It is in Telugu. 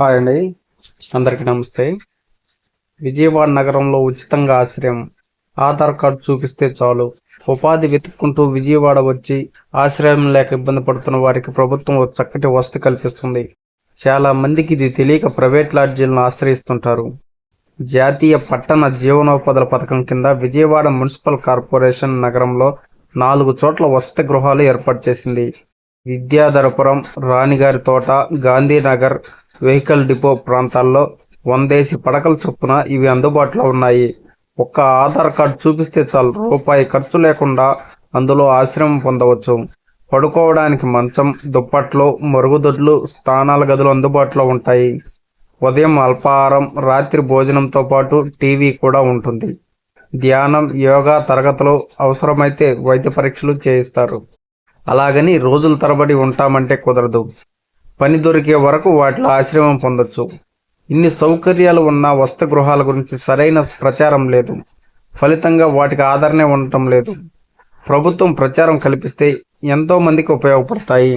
హాయ్ అండి. అందరికీ నమస్తే. విజయవాడ నగరంలో ఉచితంగా ఆశ్రయం. ఆధార్ కార్డు చూపిస్తే చాలు. ఉపాధి వెతుక్కుంటూ విజయవాడ వచ్చి ఆశ్రయం లేక ఇబ్బంది పడుతున్న వారికి ప్రభుత్వం ఒక చక్కటి వసతి కల్పిస్తుంది. చాలా మందికి ఇది తెలియక ప్రైవేట్ లాడ్జీలను ఆశ్రయిస్తుంటారు. జాతీయ పట్టణ జీవనోపాధుల పథకం కింద విజయవాడ మున్సిపల్ కార్పొరేషన్ నగరంలో నాలుగు చోట్ల వసతి గృహాలు ఏర్పాటు చేసింది. విద్యాధరపురం రాణిగారి తోట గాంధీనగర్ వెహికల్ డిపో ప్రాంతాల్లో వందేసి పడకల చొప్పున ఇవి అందుబాటులో ఉన్నాయి. ఒక్క ఆధార్ కార్డు చూపిస్తే చాలు. రూపాయి ఖర్చు లేకుండా అందులో ఆశ్రమం పొందవచ్చు. పడుకోవడానికి మంచం దుప్పట్లు మరుగుదొడ్లు స్థానాల గదులు అందుబాటులో ఉంటాయి. ఉదయం అల్పాహారం రాత్రి భోజనంతో పాటు టీవీ కూడా ఉంటుంది. ధ్యానం యోగా తరగతులు అవసరమైతే వైద్య పరీక్షలు చేయిస్తారు. అలాగని రోజుల తరబడి ఉంటామంటే కుదరదు. పని దొరికే వరకు వాటిలో ఆశ్రమం పొందొచ్చు. ఇన్ని సౌకర్యాలు ఉన్న వసతి గృహాల గురించి సరైన ప్రచారం లేదు. ఫలితంగా వాటికి ఆదరణ ఉండటం లేదు. ప్రభుత్వం ప్రచారం కల్పిస్తే ఎంతోమందికి ఉపయోగపడతాయి.